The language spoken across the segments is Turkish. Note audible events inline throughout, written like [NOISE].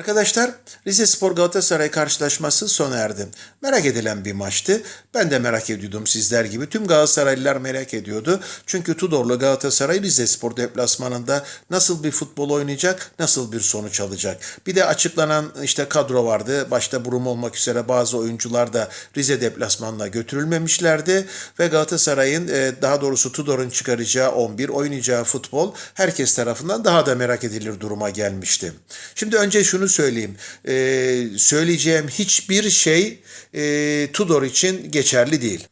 Arkadaşlar Rize Spor Galatasaray karşılaşması sona erdi. Merak edilen bir maçtı. Ben de merak ediyordum sizler gibi. Tüm Galatasaraylılar merak ediyordu. Çünkü Tudorlu Galatasaray Rize Spor deplasmanında nasıl bir futbol oynayacak, nasıl bir sonuç alacak. Bir de açıklanan işte kadro vardı. Başta Burum olmak üzere bazı oyuncular da Rize deplasmanına götürülmemişlerdi. Ve Galatasaray'ın e, daha doğrusu Tudor'un çıkaracağı 11, oynayacağı futbol herkes tarafından daha da merak edilir duruma gelmişti. Şimdi önce şunu söyleyeyim. Ee, söyleyeceğim hiçbir şey e, Tudor için geçerli değil.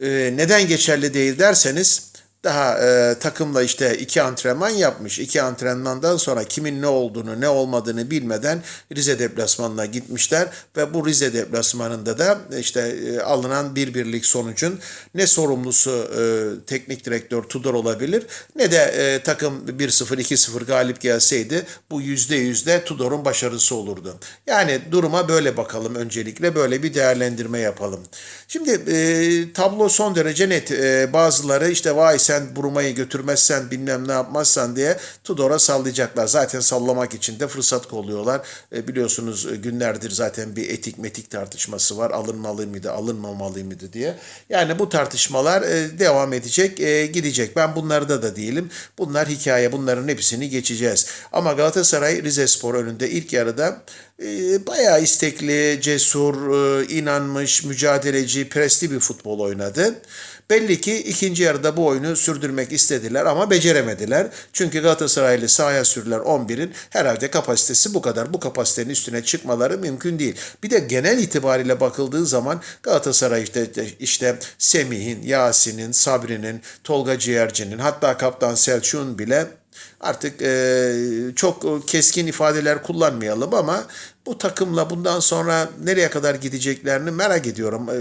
Ee, neden geçerli değil derseniz daha e, takımla işte iki antrenman yapmış. İki antrenmandan sonra kimin ne olduğunu ne olmadığını bilmeden Rize deplasmanına gitmişler ve bu Rize deplasmanında da işte e, alınan bir birlik sonucun ne sorumlusu e, teknik direktör Tudor olabilir ne de e, takım 1-0 2-0 galip gelseydi bu %100 de Tudor'un başarısı olurdu. Yani duruma böyle bakalım öncelikle böyle bir değerlendirme yapalım. Şimdi e, tablo son derece net. E, bazıları işte vay sen Buruma'yı götürmezsen bilmem ne yapmazsan diye Tudor'a sallayacaklar. Zaten sallamak için de fırsat kolluyorlar. E, biliyorsunuz e, günlerdir zaten bir etik metik tartışması var. Alınmalı mıydı, alınmamalı mıydı diye. Yani bu tartışmalar e, devam edecek, e, gidecek. Ben bunlarda da değilim. Bunlar hikaye. Bunların hepsini geçeceğiz. Ama Galatasaray Rizespor önünde ilk yarıda bayağı istekli, cesur, e, inanmış, mücadeleci, presli bir futbol oynadı. Belli ki ikinci yarıda bu oyunu sürdürmek istediler ama beceremediler. Çünkü Galatasaraylı sahaya sürülen 11'in herhalde kapasitesi bu kadar. Bu kapasitenin üstüne çıkmaları mümkün değil. Bir de genel itibariyle bakıldığı zaman Galatasaray işte, işte Semih'in, Yasin'in, Sabri'nin, Tolga Ciğerci'nin hatta Kaptan Selçuk'un bile artık e, çok keskin ifadeler kullanmayalım ama bu takımla bundan sonra nereye kadar gideceklerini merak ediyorum. E,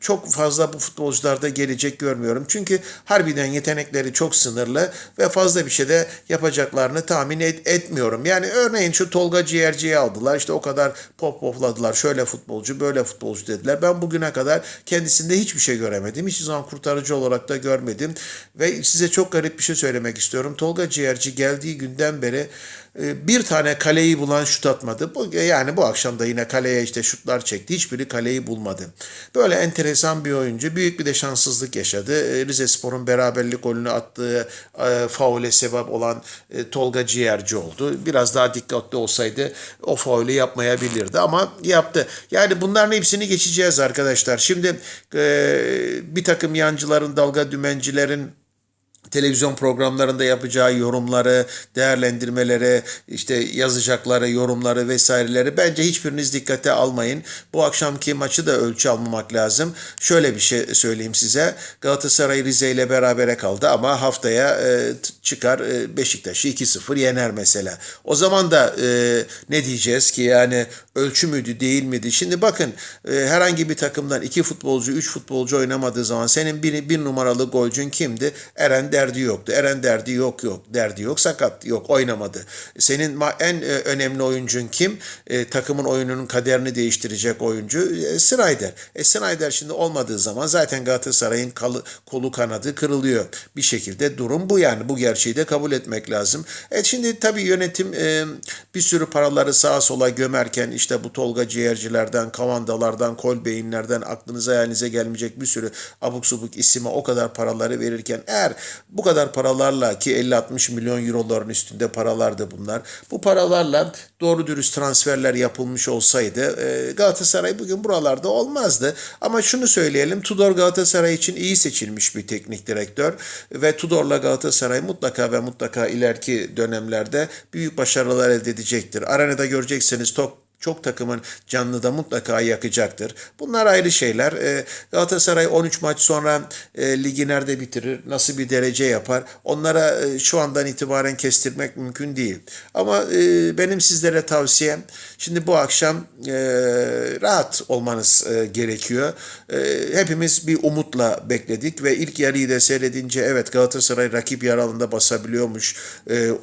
çok fazla bu futbolcularda gelecek görmüyorum. Çünkü harbiden yetenekleri çok sınırlı ve fazla bir şey de yapacaklarını tahmin et, etmiyorum. Yani örneğin şu Tolga Ciğerci'yi aldılar. İşte o kadar pop popladılar. Şöyle futbolcu, böyle futbolcu dediler. Ben bugüne kadar kendisinde hiçbir şey göremedim. Hiçbir zaman kurtarıcı olarak da görmedim. Ve size çok garip bir şey söylemek istiyorum. Tolga Ciğerci geldiği günden beri bir tane kaleyi bulan şut atmadı. Bu, yani bu akşam da yine kaleye işte şutlar çekti. Hiçbiri kaleyi bulmadı. Böyle enteresan bir oyuncu. Büyük bir de şanssızlık yaşadı. E, Rize Spor'un beraberlik golünü attığı e, faule sebep olan e, Tolga Ciğerci oldu. Biraz daha dikkatli olsaydı o faulü yapmayabilirdi ama yaptı. Yani bunların hepsini geçeceğiz arkadaşlar. Şimdi e, bir takım yancıların, dalga dümencilerin televizyon programlarında yapacağı yorumları, değerlendirmeleri, işte yazacakları yorumları vesaireleri bence hiçbiriniz dikkate almayın. Bu akşamki maçı da ölçü almamak lazım. Şöyle bir şey söyleyeyim size. Galatasaray Rize ile berabere kaldı ama haftaya e, çıkar e, Beşiktaş'ı 2-0 yener mesela. O zaman da e, ne diyeceğiz ki yani ölçü müydü değil miydi? Şimdi bakın e, herhangi bir takımdan iki futbolcu, üç futbolcu oynamadığı zaman senin bir, bir numaralı golcün kimdi? Eren derdi yoktu. Eren derdi yok yok. Derdi yok sakat yok oynamadı. Senin en e, önemli oyuncun kim? E, takımın oyununun kaderini değiştirecek oyuncu e, Snyder. E, Snyder şimdi olmadığı zaman zaten Galatasaray'ın kalı, kolu kanadı kırılıyor. Bir şekilde durum bu yani. Bu gerçeği de kabul etmek lazım. E, şimdi tabii yönetim e, bir sürü paraları sağa sola gömerken işte bu Tolga Ciğercilerden, Kavandalardan, Kolbeyinlerden aklınıza hayalinize gelmeyecek bir sürü abuk subuk isime o kadar paraları verirken eğer bu kadar paralarla ki 50-60 milyon euroların üstünde paralardı bunlar. Bu paralarla doğru dürüst transferler yapılmış olsaydı e, Galatasaray bugün buralarda olmazdı. Ama şunu söyleyelim Tudor Galatasaray için iyi seçilmiş bir teknik direktör ve Tudor'la Galatasaray mutlaka ve mutlaka ileriki dönemlerde büyük başarılar elde edecektir. Arenada görecekseniz top çok takımın canını da mutlaka yakacaktır. Bunlar ayrı şeyler. E, Galatasaray 13 maç sonra e, ligi nerede bitirir, nasıl bir derece yapar onlara e, şu andan itibaren kestirmek mümkün değil. Ama e, benim sizlere tavsiyem şimdi bu akşam e, rahat olmanız gerekiyor. Hepimiz bir umutla bekledik ve ilk yarıyı da seyredince evet Galatasaray rakip yer alanında basabiliyormuş,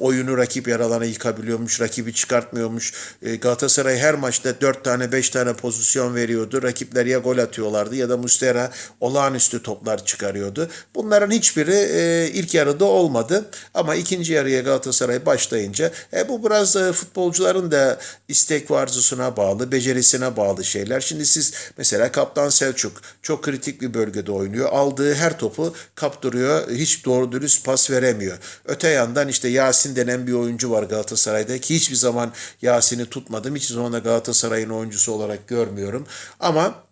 oyunu rakip yer alana yıkabiliyormuş, rakibi çıkartmıyormuş. Galatasaray her her maçta 4 tane 5 tane pozisyon veriyordu. Rakipler ya gol atıyorlardı ya da Mustera olağanüstü toplar çıkarıyordu. Bunların hiçbiri e, ilk yarıda olmadı. Ama ikinci yarıya Galatasaray başlayınca e, bu biraz e, futbolcuların da istek arzusuna bağlı, becerisine bağlı şeyler. Şimdi siz mesela Kaptan Selçuk çok kritik bir bölgede oynuyor. Aldığı her topu kaptırıyor. Hiç doğru dürüst pas veremiyor. Öte yandan işte Yasin denen bir oyuncu var Galatasaray'da ki hiçbir zaman Yasin'i tutmadım. Hiçbir zaman Galatasaray'ın oyuncusu olarak görmüyorum. Ama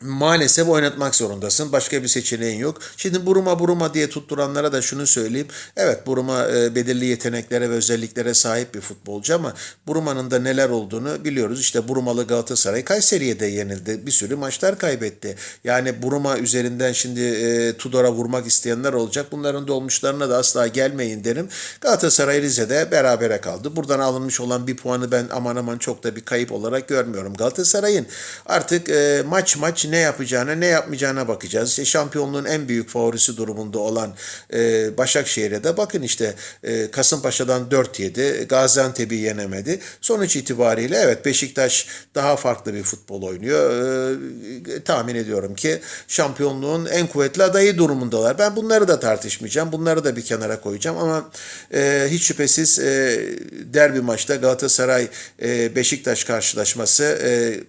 maalesef oynatmak zorundasın. Başka bir seçeneğin yok. Şimdi Buruma Buruma diye tutturanlara da şunu söyleyeyim. Evet Buruma e, belirli yeteneklere ve özelliklere sahip bir futbolcu ama Buruma'nın da neler olduğunu biliyoruz. İşte Burumalı Galatasaray Kayseri'ye de yenildi. Bir sürü maçlar kaybetti. Yani Buruma üzerinden şimdi e, Tudor'a vurmak isteyenler olacak. Bunların dolmuşlarına da asla gelmeyin derim. Galatasaray Rize'de berabere kaldı. Buradan alınmış olan bir puanı ben aman aman çok da bir kayıp olarak görmüyorum. Galatasaray'ın artık e, maç maç ne yapacağına ne yapmayacağına bakacağız. İşte şampiyonluğun en büyük favorisi durumunda olan e, Başakşehir'e de bakın işte e, Kasımpaşa'dan 4 yedi. Gaziantep'i yenemedi. Sonuç itibariyle evet Beşiktaş daha farklı bir futbol oynuyor. E, tahmin ediyorum ki şampiyonluğun en kuvvetli adayı durumundalar. Ben bunları da tartışmayacağım. Bunları da bir kenara koyacağım ama e, hiç şüphesiz e, derbi maçta Galatasaray e, Beşiktaş karşılaşması e,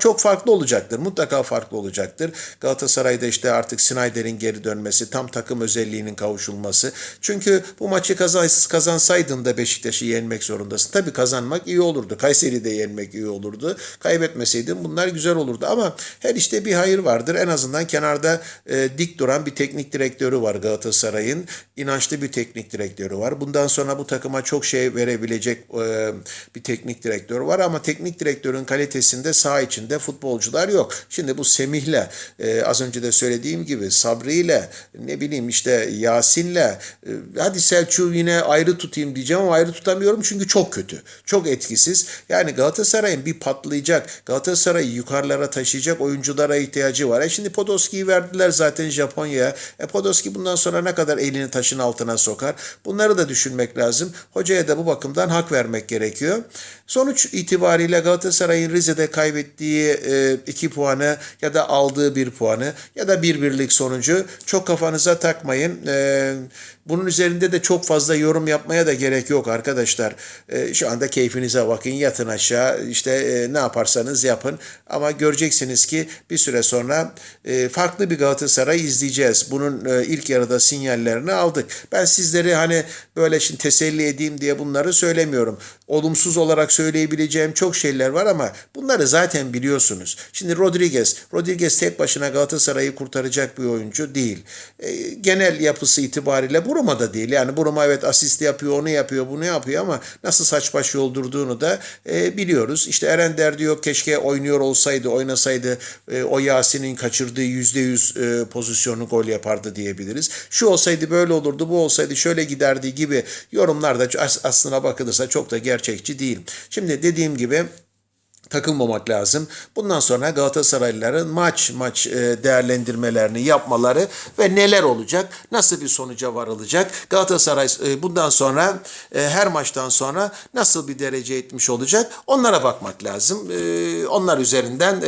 çok farklı olacaktır. Mutlaka farklı olacaktır. Galatasaray'da işte artık Snyder'in geri dönmesi, tam takım özelliğinin kavuşulması. Çünkü bu maçı kazan, kazansaydın da Beşiktaş'ı yenmek zorundasın. Tabii kazanmak iyi olurdu. Kayseri'de yenmek iyi olurdu. Kaybetmeseydin bunlar güzel olurdu. Ama her işte bir hayır vardır. En azından kenarda e, dik duran bir teknik direktörü var Galatasaray'ın. İnançlı bir teknik direktörü var. Bundan sonra bu takıma çok şey verebilecek e, bir teknik direktör var. Ama teknik direktörün kalitesinde saha içinde futbolcular yok. Şimdi bu Semih'le e, az önce de söylediğim gibi Sabri'yle ne bileyim işte Yasin'le e, hadi Selçuk'u yine ayrı tutayım diyeceğim ama ayrı tutamıyorum çünkü çok kötü. Çok etkisiz. Yani Galatasaray'ın bir patlayacak, Galatasaray'ı yukarılara taşıyacak oyunculara ihtiyacı var. E şimdi Podolski'yi verdiler zaten Japonya'ya. E Podolski bundan sonra ne kadar elini taşın altına sokar? Bunları da düşünmek lazım. Hocaya da bu bakımdan hak vermek gerekiyor. Sonuç itibariyle Galatasaray'ın Rize'de kaybettiği e, iki puanı ya da aldığı bir puanı ya da bir birlik sonucu çok kafanıza takmayın. E, bunun üzerinde de çok fazla yorum yapmaya da gerek yok arkadaşlar. E, şu anda keyfinize bakın, yatın aşağı, işte e, ne yaparsanız yapın. Ama göreceksiniz ki bir süre sonra e, farklı bir Galatasaray izleyeceğiz. Bunun e, ilk yarıda sinyallerini aldık. Ben sizleri hani böyle şimdi teselli edeyim diye bunları söylemiyorum. Olumsuz olarak söyleyebileceğim çok şeyler var ama bunları zaten biliyorsunuz. Şimdi Rodriguez, Rodriguez tek başına Galatasaray'ı kurtaracak bir oyuncu değil. Genel yapısı itibariyle Buruma da değil. Yani Buruma evet asist yapıyor, onu yapıyor, bunu yapıyor ama nasıl saç baş yoldurduğunu da e, biliyoruz. İşte Eren diyor keşke oynuyor olsaydı, oynasaydı e, o Yasin'in kaçırdığı yüzde yüz e, pozisyonu gol yapardı diyebiliriz. Şu olsaydı böyle olurdu, bu olsaydı şöyle giderdi gibi yorumlar da as- aslına bakılırsa çok da gerçekçi değil. Şimdi dediğim gibi takılmamak lazım. Bundan sonra Galatasaraylıların maç maç e, değerlendirmelerini yapmaları ve neler olacak, nasıl bir sonuca varılacak, Galatasaray e, bundan sonra e, her maçtan sonra nasıl bir derece etmiş olacak onlara bakmak lazım. Onlar üzerinden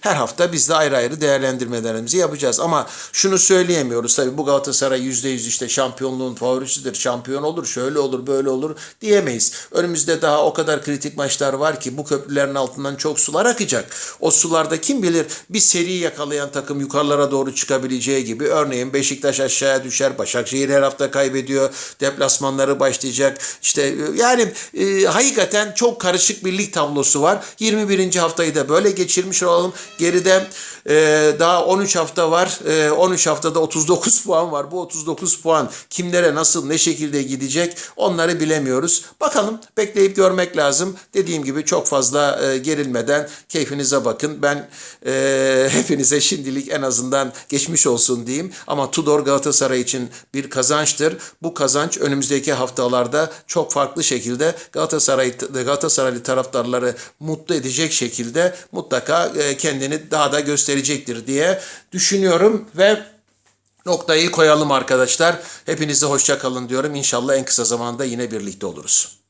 her hafta biz de ayrı ayrı değerlendirmelerimizi yapacağız. Ama şunu söyleyemiyoruz tabii bu Galatasaray %100 işte şampiyonluğun favorisidir, şampiyon olur, şöyle olur, böyle olur diyemeyiz. Önümüzde daha o kadar kritik maçlar var ki bu köprülerin altından çok sular akacak. O sularda kim bilir bir seri yakalayan takım yukarılara doğru çıkabileceği gibi örneğin Beşiktaş aşağıya düşer, Başakşehir her hafta kaybediyor, deplasmanları başlayacak. İşte e, yani e, hakikaten çok karışık bir lig tablosu var. 21. haftayı da böyle geçirmiş olalım. Geride e, daha 13 hafta var. E, 13 haftada 39 [LAUGHS] puan var. Bu 39 puan kimlere nasıl ne şekilde gidecek onları bilemiyoruz. Bakalım bekleyip görmek lazım. Dediğim gibi çok fazla e, gerilmeden keyfinize bakın. Ben e, [LAUGHS] hepinize şimdilik en azından geçmiş olsun diyeyim. Ama Tudor Galatasaray için bir kazançtır. Bu kazanç önümüzdeki haftalarda çok farklı şekilde Galatasaray Galatasaraylı taraftarları mutlu edecek şekilde mutlaka e, kendini daha da gösterecektir diye düşünüyorum ve noktayı koyalım arkadaşlar. Hepinize hoşça kalın diyorum. İnşallah en kısa zamanda yine birlikte oluruz.